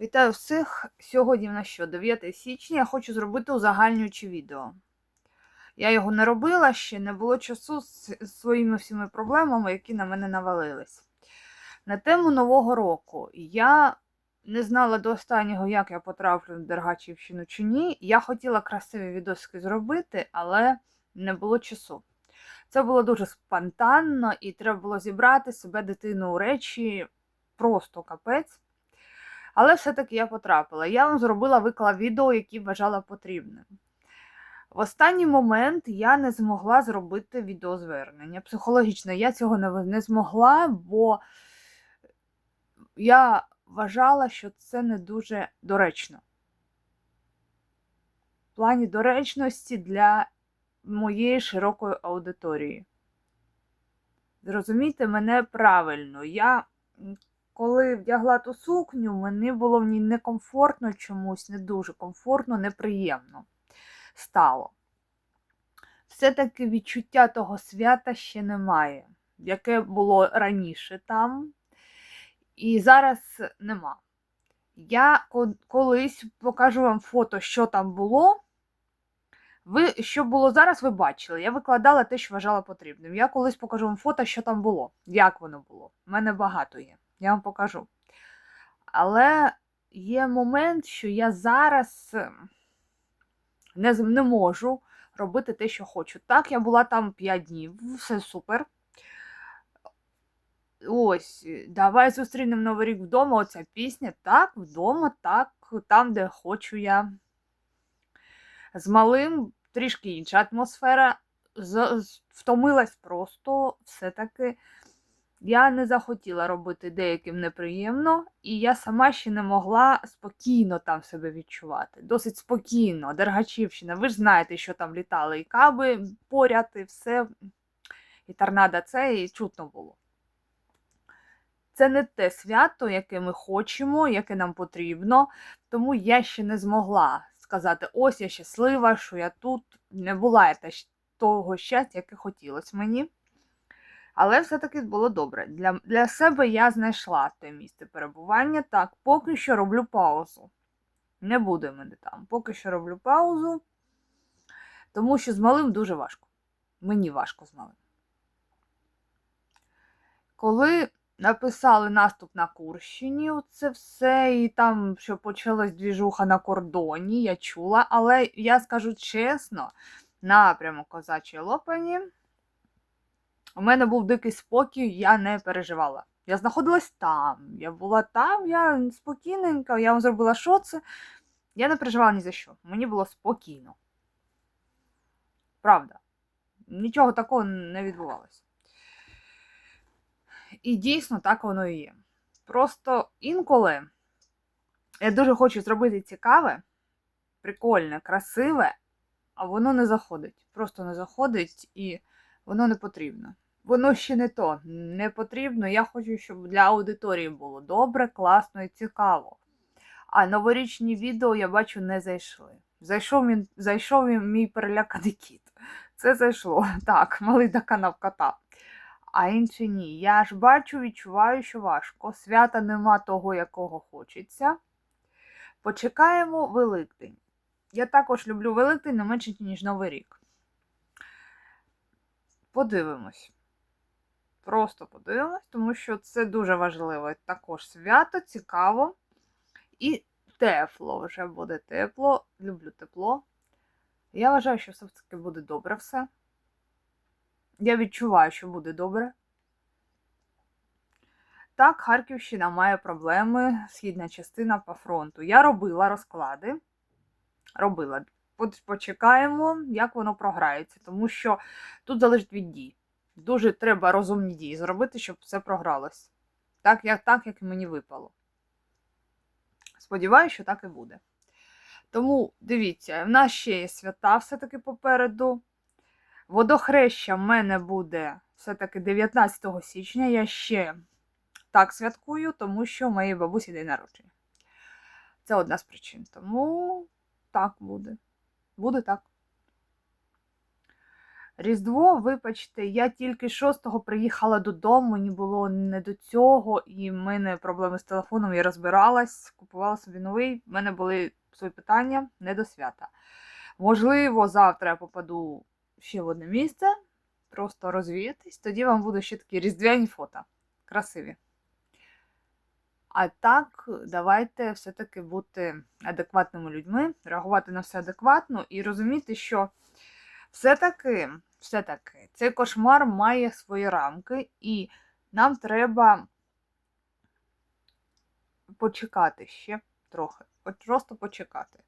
Вітаю всіх! Сьогодні в нас що, 9 січня, я хочу зробити узагальнююче відео. Я його не робила ще, не було часу з своїми всіми проблемами, які на мене навалились. На тему Нового року я не знала до останнього, як я потраплю в Дергачівщину чи ні. Я хотіла красиві відосики зробити, але не було часу. Це було дуже спонтанно, і треба було зібрати себе дитину у речі просто капець. Але все-таки я потрапила. Я вам зробила виклав відео, які вважала потрібним. В останній момент я не змогла зробити відеозвернення. Психологічно я цього не, не змогла, бо я вважала, що це не дуже доречно. В плані доречності для моєї широкої аудиторії. Зрозумійте мене правильно. Я коли вдягла ту сукню, мені було в ній некомфортно чомусь, не дуже комфортно, неприємно стало. Все-таки відчуття того свята ще немає, яке було раніше там, і зараз нема. Я колись покажу вам фото, що там було. Ви, що було зараз, ви бачили. Я викладала те, що вважала потрібним. Я колись покажу вам фото, що там було, як воно було. У мене багато є. Я вам покажу. Але є момент, що я зараз не, не можу робити те, що хочу. Так, я була там 5 днів, все супер. Ось, давай зустрінемо Новий рік вдома. Оця пісня. Так, вдома, так, там, де хочу я. З малим трішки інша атмосфера. З, втомилась просто все-таки. Я не захотіла робити деяким неприємно, і я сама ще не могла спокійно там себе відчувати. Досить спокійно. Дергачівщина, ви ж знаєте, що там літали і каби поряд, і все, і торнадо це, і чутно було. Це не те свято, яке ми хочемо, яке нам потрібно, тому я ще не змогла сказати: ось я щаслива, що я тут не була того щастя, яке хотілося мені. Але все-таки було добре. Для для себе я знайшла те місце перебування. Так, поки що роблю паузу. Не буде мене там. Поки що роблю паузу, тому що з малим дуже важко. Мені важко з малим. Коли написали наступ на Курщині, це все, і там, що почалась двіжуха на кордоні, я чула, але я скажу чесно, напрямок козачої лопані. У мене був дикий спокій, я не переживала. Я знаходилась там, я була там, я спокійненька, я вам зробила що це. Я не переживала ні за що. Мені було спокійно. Правда. Нічого такого не відбувалося. І дійсно так воно і є. Просто інколи я дуже хочу зробити цікаве, прикольне, красиве, а воно не заходить. Просто не заходить і воно не потрібно воно ще не то, не потрібно. Я хочу, щоб для аудиторії було добре, класно і цікаво. А новорічні відео, я бачу, не зайшли. Зайшов мій, зайшов мій переляканий кіт. Це зайшло. Так, малий доканав кота. А інші ні. Я ж бачу, відчуваю, що важко. Свята нема того, якого хочеться. Почекаємо Великдень. Я також люблю Великдень не менше, ніж Новий рік. Подивимось. Просто подивимось, тому що це дуже важливо. Також свято, цікаво. І тепло вже буде тепло. Люблю тепло. Я вважаю, що все-таки буде добре все. Я відчуваю, що буде добре. Так, Харківщина має проблеми, східна частина по фронту. Я робила розклади. Робила. Почекаємо, як воно програється, тому що тут залежить від дій. Дуже треба розумні дії зробити, щоб все програлось. Так, як так, як мені випало. Сподіваюся, що так і буде. Тому дивіться, в нас ще є свята все-таки попереду. Водохреща в мене буде все-таки 19 січня. Я ще так святкую, тому що моєї бабусі день народження. Це одна з причин. Тому так буде. Буде так. Різдво, вибачте, я тільки 6-го приїхала додому, мені було не до цього, і в мене проблеми з телефоном, я розбиралась, купувала собі новий. В мене були свої питання не до свята. Можливо, завтра я попаду ще в одне місце, просто розвіятись. Тоді вам будуть ще такі різдвяні фото. Красиві. А так, давайте все-таки бути адекватними людьми, реагувати на все адекватно і розуміти, що все-таки, все-таки цей кошмар має свої рамки, і нам треба почекати ще трохи. От Просто почекати.